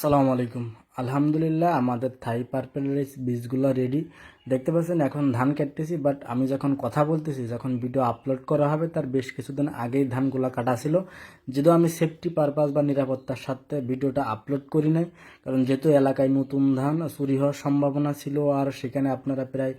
আসসালামু আলাইকুম। আলহামদুলিল্লাহ আমাদের থাই পার্পেল রাইস বীজগুলো রেডি দেখতে পাচ্ছেন, এখন ধান কাটতেছি বাট আমি যখন কথা বলতেছি, যখন ভিডিও আপলোড করা হবে, তার বেশ কিছুদিন আগেই ধানগুলো কাটা ছিল। যদিও আমি সেফটি পারপাস বা নিরাপত্তার সাথে ভিডিওটা আপলোড করি নাই, কারণ যেহেতু এলাকায় নতুন ধান চুরি হওয়ার সম্ভাবনা ছিল, আর সেখানে আপনারা প্রায়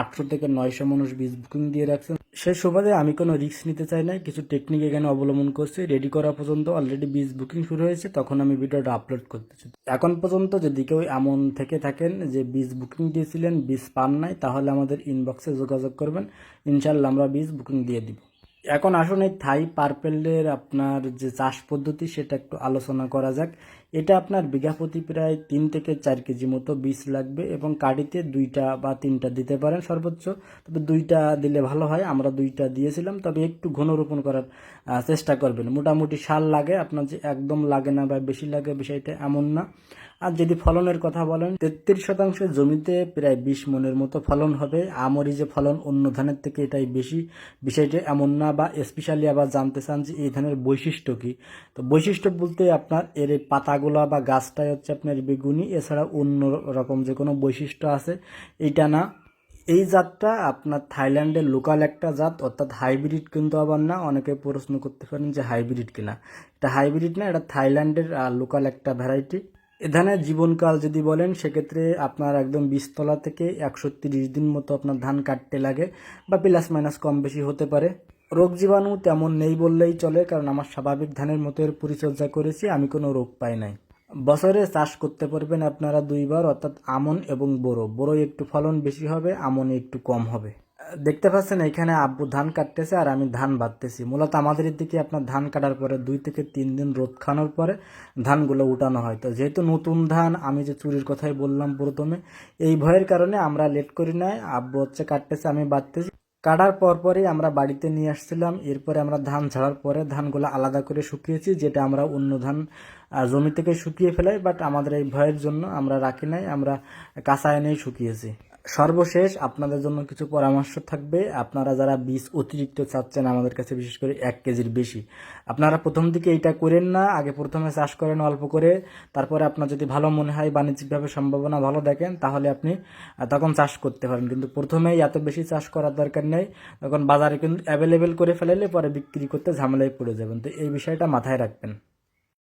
আটশো থেকে নয়শো মানুষ বীজ বুকিং দিয়ে রাখছেন। সেই সুবাদে আমি কোনো রিস্ক নিতে চাই না কিছু টেকনিক এখানে অবলম্বন করছি। রেডি করা পর্যন্ত অলরেডি বীজ বুকিং শুরু হয়েছে, তখন আমি ভিডিওটা আপলোড করতেছি। এখন পর্যন্ত যদি কেউ এমন থেকে থাকেন যে বীজ বুকিং দিয়েছিলেন, বীজ পান নাই, তাহলে আমাদের ইনবক্সে যোগাযোগ করবেন। ইনশাল্লাহ আমরা বীজ বুকিং দিয়ে দিব। এখন আসুন এই থাই পার্পেলের আপনার যে চাষ পদ্ধতি, সেটা একটু আলোচনা করা যাক। এটা আপনার বিঘা প্রতি প্রায় তিন থেকে চার কেজি মতো বীজ লাগবে এবং কাটিতে দুইটা বা তিনটা দিতে পারেন সর্বোচ্চ। তবে দুইটা দিলে ভালো হয়, আমরা দুইটা দিয়েছিলাম, তবে একটু ঘন রোপণ করার চেষ্টা করবেন। মোটামুটি সার লাগে, আপনার যে একদম লাগে না বা বেশি লাগে বিষয়টা এমন না। আর যদি ফলনের কথা বলেন, তেত্রিশ শতাংশ জমিতে প্রায় বিশ মনের মতো ফলন হবে। আমরি যে ফলন অন্য ধানের থেকে এটাই বেশি। বিষয়টা এমন না বা স্পেশালি আবার জানতে চান যে এই ধানের বৈশিষ্ট্য কি। তো বৈশিষ্ট্য বলতে আপনার এর এই পাতাগুলা বা গাছটাই হচ্ছে আপনার বেগুনি। এছাড়া অন্য রকম যে কোনো বৈশিষ্ট্য আছে, এইটা না। এই জাতটা আপনার থাইল্যান্ডের লোকাল একটা জাত, অর্থাৎ হাইব্রিড কিন্তু আবার না। অনেকে প্রশ্ন করতে পারেন যে হাইব্রিড কিনা। এটা হাইব্রিড না, এটা থাইল্যান্ডের লোকাল একটা ভ্যারাইটি ধানের জীবনকাল যদি বলেন, সেক্ষেত্রে আপনার একদম বীজতলা থেকে একশো তিরিশ দিন মতো আপনার ধান কাটতে লাগে বা প্লাস মাইনাস কম বেশি হতে পারে। রোগ জীবাণু তেমন নেই বললেই চলে, কারণ আমার স্বাভাবিক ধানের মতো এর পরিচর্যা করেছি, আমি কোনো রোগ পাই নাই। বছরে চাষ করতে পারবেন আপনারা দুইবার, অর্থাৎ আমন এবং বোরো। বোরো একটু ফলন বেশি হবে, আমনে একটু কম হবে। দেখতে পাচ্ছেন, এখানে আব্বু ধান কাটতেছে আর আমি ধান বাঁধতেছি। মূলত আমাদের দিকে আপনার ধান কাটার পরে দুই থেকে তিন দিন রোদ খানোর পরে ধানগুলো উঠানো হয়। তো যেহেতু নতুন ধান, আমি যে চুরির কথাই বললাম প্রথমে, এই ভয়ের কারণে আমরা লেট করি নাই। আব্বু হচ্ছে কাটতেছে, আমি বাঁধতেছি। কাটার পর পরই আমরা বাড়িতে নিয়ে আসছিলাম। এরপরে আমরা ধান ঝাড়ার পরে ধানগুলো আলাদা করে শুকিয়েছি, যেটা আমরা অন্য ধান জমি থেকে শুকিয়ে ফেলাই বাট আমাদের এই ভয়ের জন্য আমরা রাখি নাই। আমরা কাঁচা এনেই শুকিয়েছি। সর্বশেষ আপনাদের জন্য কিছু পরামর্শ থাকবে। আপনারা যারা বীজ অতিরিক্ত চাচ্ছেন আমাদের কাছে, বিশেষ করে এক কেজির বেশি, আপনারা প্রথম দিকে এটা করেন না, আগে প্রথমে চাষ করেন অল্প করে, তারপরে আপনার যদি ভালো মনে হয় বাণিজ্যিকভাবে সম্ভাবনা ভালো দেখেন, তাহলে আপনি তখন চাষ করতে পারেন। কিন্তু প্রথমেই এত বেশি চাষ করার দরকার নেই, তখন বাজারে কিন্তু অ্যাভেলেবেল করে ফেলালে পরে বিক্রি করতে ঝামেলায় পড়ে যাবেন। তো এই বিষয়টা মাথায় রাখবেন।